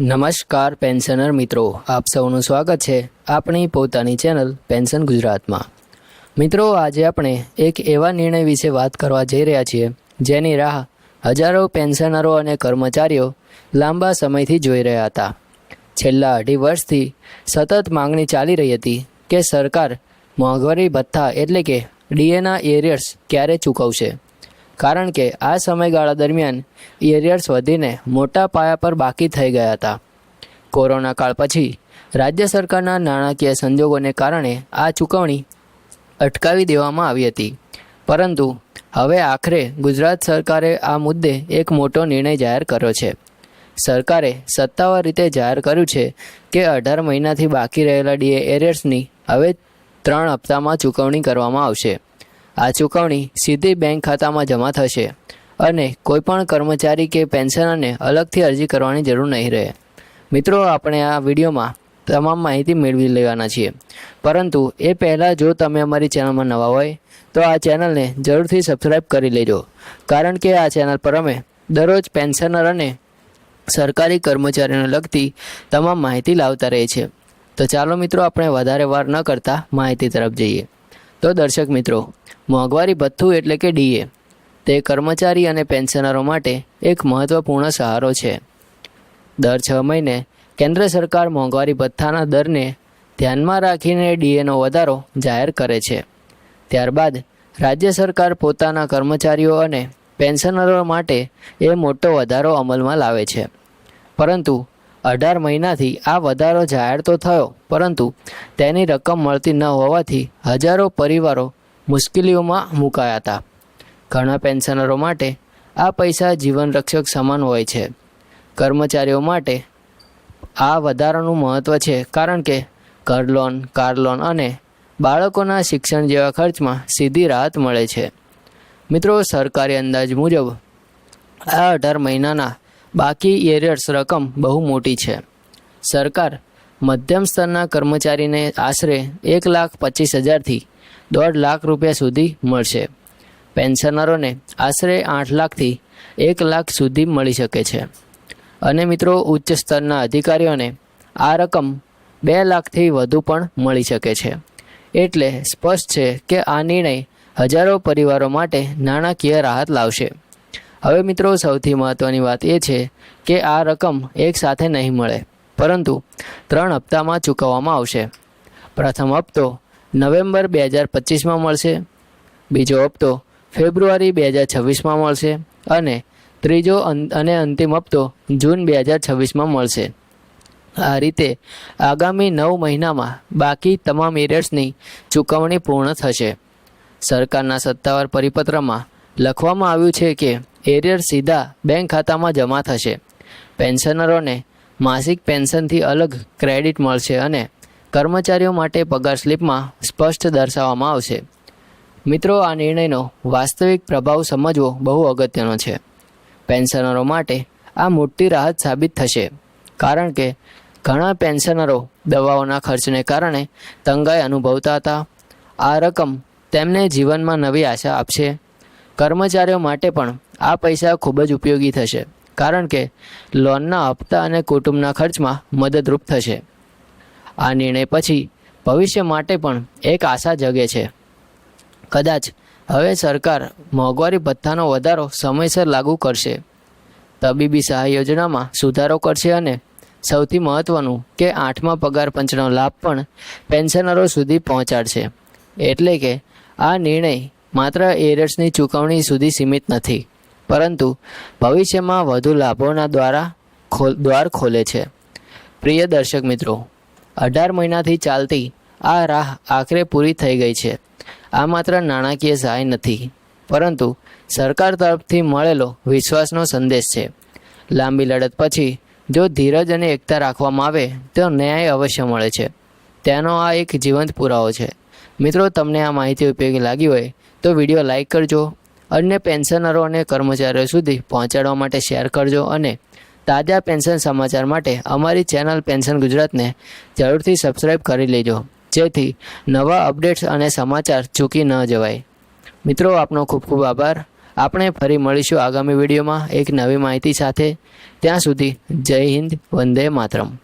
નમસ્કાર, પેન્શનર મિત્રો. આપ સૌનું સ્વાગત છે આપણી પોતાની ચેનલ પેન્શન ગુજરાતમાં. મિત્રો, આજે આપણે એક એવા નિર્ણય વિશે વાત કરવા જઈ રહ્યા છીએ, જેની રાહ હજારો પેન્શનરો અને કર્મચારીઓ લાંબા સમયથી જોઈ રહ્યા હતા. છેલ્લા અઢી વર્ષથી સતત માંગણી ચાલી રહી હતી કે સરકાર મોંઘવારી ભથ્થા એટલે કે ડીએના એરિયર્સ ક્યારે ચૂકવશે. કારણ કે આ સમયગાળા દરમિયાન એરિયર્સ વધીને મોટા પાયા પર બાકી થઈ ગયા હતા. કોરોના કાળ પછી રાજ્ય સરકારના નાણાકીય સંજોગોને કારણે આ ચૂકવણી અટકાવી દેવામાં આવી હતી. પરંતુ હવે આખરે ગુજરાત સરકારે આ મુદ્દે એક મોટો નિર્ણય જાહેર કર્યો છે. સરકારે સત્તાવાર રીતે જાહેર કર્યું છે કે અઢાર મહિનાથી બાકી રહેલા ડીએ એરિયર્સની હવે ત્રણ હપ્તામાં ચૂકવણી કરવામાં આવશે. આ ચૂકવણી સીધી બેંક ખાતામાં જમા થશે અને કોઈપણ કર્મચારી કે પેન્શનરને અલગથી અરજી કરવાની જરૂર નહીં રહે. મિત્રો, આપણે આ વિડીયોમાં તમામ માહિતી મેળવી લેવાના છીએ. પરંતુ એ પહેલાં જો તમે અમારી ચેનલમાં નવા હોય, તો આ ચેનલને જરૂરથી સબસ્ક્રાઈબ કરી લેજો. કારણ કે આ ચેનલ પર અમે દરરોજ પેન્શનર અને સરકારી કર્મચારીઓને લગતી તમામ માહિતી લાવતા રહે છે તો ચાલો મિત્રો, આપણે વધારે વાર ન કરતા માહિતી તરફ જઈએ. તો દર્શક મિત્રો, મોંઘવારી ભથ્થું એટલે કે ડીએ, તે કર્મચારી અને પેન્શનરો માટે એક મહત્વપૂર્ણ સહારો છે. દર છ મહિને કેન્દ્ર સરકાર મોંઘવારી ભથ્થાના દરને ધ્યાનમાં રાખીને ડીએનો વધારો જાહેર કરે છે. ત્યારબાદ રાજ્ય સરકાર પોતાના કર્મચારીઓ અને પેન્શનરો માટે એ મોટો વધારો અમલમાં લાવે છે. પરંતુ અઢાર મહિનાથી આ વધારો જાહેર તો થયો, પરંતુ તેની રકમ મળતી ન હોવાથી હજારો પરિવારો મુશ્કેલીઓમાં મુકાયા હતા. ઘણા પેન્શનરો માટે આ પૈસા જીવન રક્ષક સમાન હોય છે. કર્મચારીઓ માટે આ વધારાનું મહત્ત્વ છે, કારણ કે ઘર લોન, કાર લોન અને બાળકોના શિક્ષણ જેવા ખર્ચમાં સીધી રાહત મળે છે. મિત્રો, સરકારી અંદાજ મુજબ આ અઢાર મહિનાના બાકી એરિયર્સ રકમ બહુ મોટી છે. સરકાર મધ્યમ સ્તરના કર્મચારીને આશરે એક લાખ પચીસ હજારથી દોઢ લાખ રૂપિયા સુધી મળશે. પેન્શનરોને આશરે આઠ લાખથી એક લાખ સુધી મળી શકે છે. અને મિત્રો, ઉચ્ચ સ્તરના અધિકારીઓને આ રકમ બે લાખથી વધુ પણ મળી શકે છે. એટલે સ્પષ્ટ છે કે આ નિર્ણય હજારો પરિવારો માટે નાણાકીય રાહત લાવશે. હવે મિત્રો, સૌથી મહત્ત્વની વાત એ છે કે આ રકમ એક સાથે નહીં મળે, પરંતુ ત્રણ હપ્તામાં ચૂકવવામાં આવશે. પ્રથમ હપ્તો નવેમ્બર બે હજાર પચીસમાં મળશે, બીજો હપ્તો ફેબ્રુઆરી બે હજાર છવ્વીસમાં મળશે અને ત્રીજો અને અંતિમ હપ્તો જૂન બે હજાર છવ્વીસમાં મળશે. આ રીતે આગામી નવ મહિનામાં બાકી તમામ એરિયર્સની ચૂકવણી પૂર્ણ થશે. સરકારના સત્તાવાર પરિપત્રમાં લખવામાં આવ્યું છે કે એરિયર સીધા બેંક ખાતામાં જમા થશે. પેન્શનરોને માસિક પેન્શનથી અલગ ક્રેડિટ મળશે અને કર્મચારીઓ માટે પગાર સ્લિપમાં સ્પષ્ટ દર્શાવવામાં આવશે. મિત્રો, આ નિર્ણયનો વાસ્તવિક પ્રભાવ સમજવો બહુ અગત્યનો છે. પેન્શનરો માટે આ મોટી રાહત સાબિત થશે, કારણ કે ઘણા પેન્શનરો દવાઓના ખર્ચને કારણે તંગાઈ અનુભવતા હતા. આ રકમ તેમને જીવનમાં નવી આશા આપશે. કર્મચારીઓ માટે પણ આ પૈસા ખૂબ જ ઉપયોગી થશે, કારણ કે લોનના હપ્તા અને કુટુંબના ખર્ચમાં મદદરૂપ થશે. આ નિર્ણય પછી ભવિષ્ય માટે પણ એક આશા જગે છે. કદાચ હવે સરકાર મોંઘવારી ભથ્થાનો વધારો સમયસર લાગુ કરશે. તબીબી સહાય યોજનામાં સુધારો કરશે અને સૌથી મહત્ત્વનું કે આઠમા પગાર પંચનો લાભ પણ પેન્શનરો સુધી પહોંચાડશે. એટલે કે આ નિર્ણય માત્ર એરર્સની ચૂકવણી સુધી સીમિત નથી, પરંતુ ભવિષ્યમાં વધુ લાભોના દ્વારા દ્વાર ખોલે છે. પ્રિય દર્શક મિત્રો, અઢાર મહિનાથી ચાલતી આ રાહ આખરે પૂરી થઈ ગઈ છે. આ માત્ર નાણાકીય સહાય નથી, પરંતુ સરકાર તરફથી મળેલો વિશ્વાસનો સંદેશ છે. લાંબી લડત પછી જો ધીરજ અને એકતા રાખવામાં આવે, તો ન્યાય અવશ્ય મળે છે. તેનો આ એક જીવંત પુરાવો છે. મિત્રો, તમને આ માહિતી ઉપયોગી લાગી હોય તો વીડિયો લાઇક કરજો અન્ય પેન્શનરો અને કર્મચારીઓ સુધી પહોંચાડવા માટે શેર કરજો અને તાજા પેન્શન સમાચાર માટે અમારી ચેનલ પેન્શન ગુજરાતને જરૂરથી સબસ્ક્રાઈબ કરી લેજો. જેથી નવા અપડેટ્સ અને સમાચાર ચૂકી ન જવાય. મિત્રો, આપનો ખૂબ ખૂબ આભાર. આપણે ફરી મળીશું આગામી વિડીયોમાં એક નવી માહિતી સાથે. ત્યાં સુધી જય હિન્દ, વંદે માતરમ.